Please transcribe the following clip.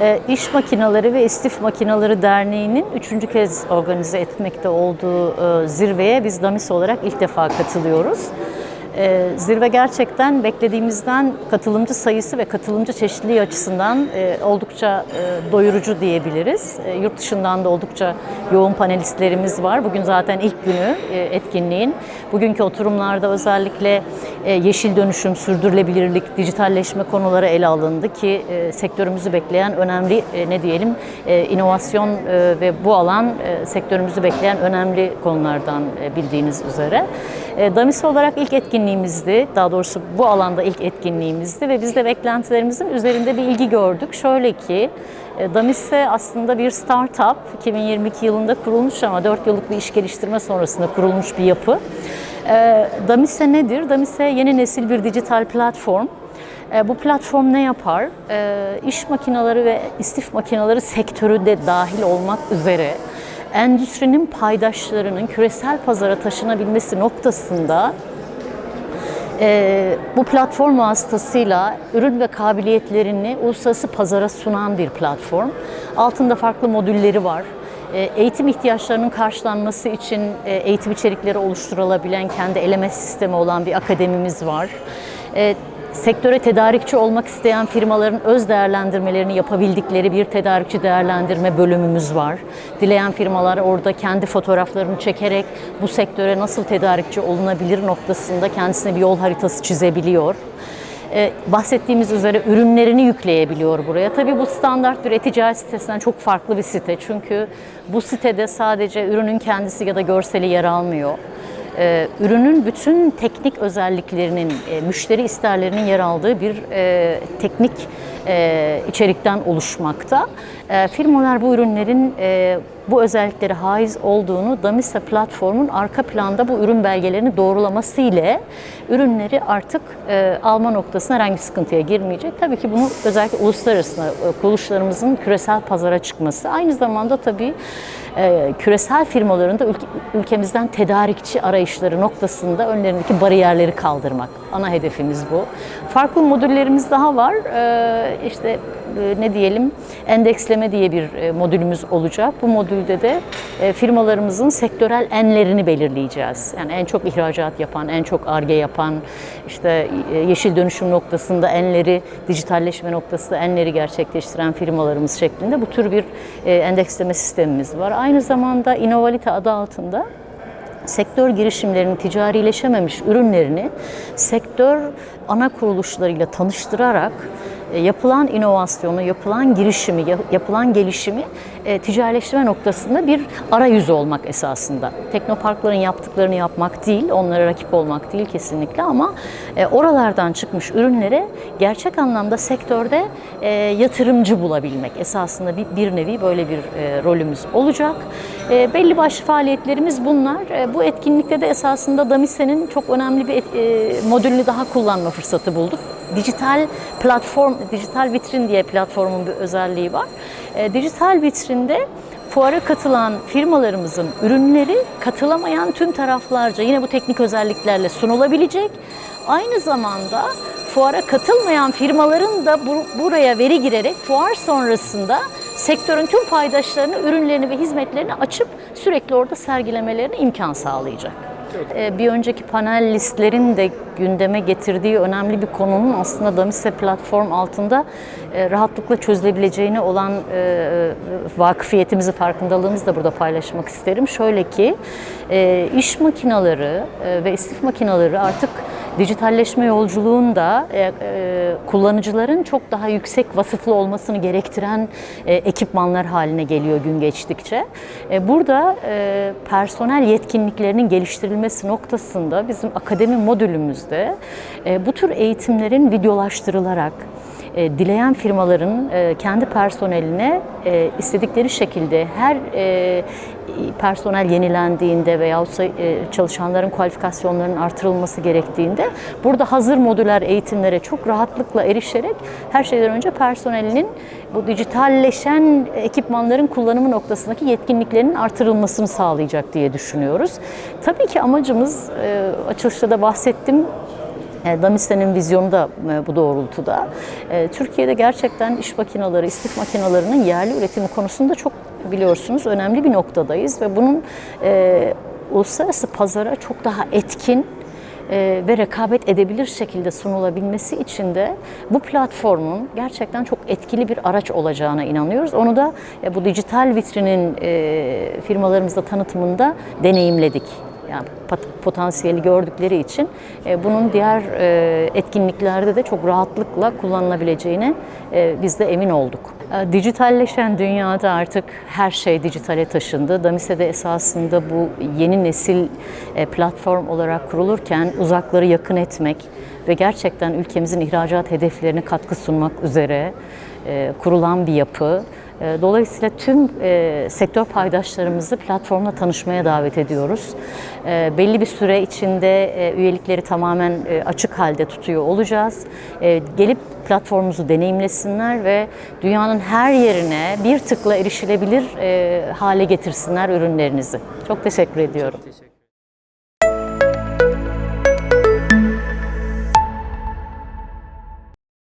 E, İş Makineleri ve İstif Makineleri Derneği'nin üçüncü kez organize etmekte olduğu e, zirveye biz DAMİS olarak ilk defa katılıyoruz. E, Zirve gerçekten beklediğimizden katılımcı sayısı ve katılımcı çeşitliliği açısından e, oldukça e, doyurucu diyebiliriz. Yurt dışından da oldukça yoğun panelistlerimiz var. Bugün zaten ilk günü etkinliğin. Bugünkü oturumlarda özellikle yeşil dönüşüm, sürdürülebilirlik, dijitalleşme konuları ele alındı ki e, sektörümüzü bekleyen önemli e, ne diyelim e, inovasyon e, ve bu alan e, sektörümüzü bekleyen önemli konulardan e, bildiğiniz üzere. E, Damis olarak ilk etkinliğimizdi. Daha doğrusu bu alanda ilk etkinliğimizdi ve biz de beklentilerimizin üzerinde bir ilgi gördük. Şöyle ki e, Damise aslında bir startup. 2022 yılında kurulmuş ama 4 yıllık bir iş geliştirme sonrasında kurulmuş bir yapı. E, Damise nedir? Damise yeni nesil bir dijital platform. E, Bu platform ne yapar? E, İş makineleri ve istif makineleri sektörü de dahil olmak üzere endüstrinin paydaşlarının küresel pazara taşınabilmesi noktasında e, bu platform vasıtasıyla ürün ve kabiliyetlerini uluslararası pazara sunan bir platform. Altında farklı modülleri var. E, eğitim ihtiyaçlarının karşılanması için e, eğitim içerikleri oluşturulabilen kendi LMS sistemi olan bir akademimiz var. E, sektöre tedarikçi olmak isteyen firmaların öz değerlendirmelerini yapabildikleri bir tedarikçi değerlendirme bölümümüz var. Dileyen firmalar orada kendi fotoğraflarını çekerek bu sektöre nasıl tedarikçi olunabilir noktasında kendisine bir yol haritası çizebiliyor. Ee, bahsettiğimiz üzere ürünlerini yükleyebiliyor buraya. Tabii bu standart bir e-ticaret sitesinden çok farklı bir site. Çünkü bu sitede sadece ürünün kendisi ya da görseli yer almıyor e, ürünün bütün teknik özelliklerinin, e, müşteri isterlerinin yer aldığı bir e, teknik e, içerikten oluşmakta. E, firmalar bu ürünlerin e, bu özelliklere haiz olduğunu Damisa platformun arka planda bu ürün belgelerini doğrulaması ile ürünleri artık e, alma noktasına herhangi bir sıkıntıya girmeyecek. Tabii ki bunu özellikle uluslararası e, kuruluşlarımızın küresel pazara çıkması. Aynı zamanda tabii e, küresel firmaların da ülke, ülkemizden tedarikçi arayışları noktasında önlerindeki bariyerleri kaldırmak. Ana hedefimiz bu. Farklı modüllerimiz daha var. E, işte ne diyelim endeksleme diye bir e, modülümüz olacak. Bu modülde de e, firmalarımızın sektörel enlerini belirleyeceğiz. Yani en çok ihracat yapan, en çok arge yapan, işte e, yeşil dönüşüm noktasında enleri, dijitalleşme noktasında enleri gerçekleştiren firmalarımız şeklinde bu tür bir endeksleme sistemimiz var. Aynı zamanda Innovalite adı altında sektör girişimlerinin ticarileşememiş ürünlerini sektör ana kuruluşlarıyla tanıştırarak e, yapılan inovasyonu, yapılan girişimi, yapılan gelişimi e, ticarileştirme noktasında bir arayüzü olmak esasında. Teknoparkların yaptıklarını yapmak değil, onlara rakip olmak değil kesinlikle ama e, oralardan çıkmış ürünlere gerçek anlamda sektörde e, yatırımcı bulabilmek esasında bir, nevi böyle bir e, rolümüz olacak. Belli başlı faaliyetlerimiz bunlar. Bu etkinlikte de esasında Damise'nin çok önemli bir modülünü daha kullanma fırsatı bulduk. Dijital platform, dijital vitrin diye platformun bir özelliği var. E, dijital vitrinde fuara katılan firmalarımızın ürünleri katılamayan tüm taraflarca yine bu teknik özelliklerle sunulabilecek. Aynı zamanda fuara katılmayan firmaların da bu, buraya veri girerek fuar sonrasında sektörün tüm paydaşlarını, ürünlerini ve hizmetlerini açıp sürekli orada sergilemelerine imkan sağlayacak. Ee, Bir önceki panelistlerin de gündeme getirdiği önemli bir konunun aslında Damise platform altında e, rahatlıkla çözülebileceğine olan e, vakıfiyetimizi, farkındalığımızı da burada paylaşmak isterim. Şöyle ki e, iş makineleri e, ve istif makineleri artık dijitalleşme yolculuğunda e, e, kullanıcıların çok daha yüksek vasıflı olmasını gerektiren e, ekipmanlar haline geliyor gün geçtikçe. E, burada e, personel yetkinliklerinin geliştirilmesi noktasında bizim akademi modülümüzde e, bu tür eğitimlerin videolaştırılarak e, dileyen firmaların e, kendi personeline e, istedikleri şekilde her e, personel yenilendiğinde veyahut e, çalışanların kualifikasyonlarının artırılması gerektiğinde burada hazır modüler eğitimlere çok rahatlıkla erişerek her şeyden önce personelinin bu dijitalleşen ekipmanların kullanımı noktasındaki yetkinliklerinin artırılmasını sağlayacak diye düşünüyoruz. Tabii ki amacımız e, açılışta da bahsettim E, Damiste'nin vizyonu da e, bu doğrultuda. E, Türkiye'de gerçekten iş makineleri, istif makinelerinin yerli üretimi konusunda çok biliyorsunuz önemli bir noktadayız ve bunun e, uluslararası pazara çok daha etkin e, ve rekabet edebilir şekilde sunulabilmesi için de bu platformun gerçekten çok etkili bir araç olacağına inanıyoruz. Onu da e, bu dijital vitrinin e, firmalarımızda tanıtımında deneyimledik yani potansiyeli gördükleri için e, bunun diğer e, etkinliklerde de çok rahatlıkla kullanılabileceğine e, biz de emin olduk. E, dijitalleşen dünyada artık her şey dijitale taşındı. Damise de esasında bu yeni nesil e, platform olarak kurulurken uzakları yakın etmek ve gerçekten ülkemizin ihracat hedeflerine katkı sunmak üzere e, kurulan bir yapı. E, Dolayısıyla tüm e, sektör paydaşlarımızı platformla tanışmaya davet ediyoruz. E, belli bir süre içinde e, üyelikleri tamamen e, açık halde tutuyor olacağız. E, gelip platformumuzu deneyimlesinler ve dünyanın her yerine bir tıkla erişilebilir hale getirsinler ürünlerinizi. Çok teşekkür ediyorum. Teşekkür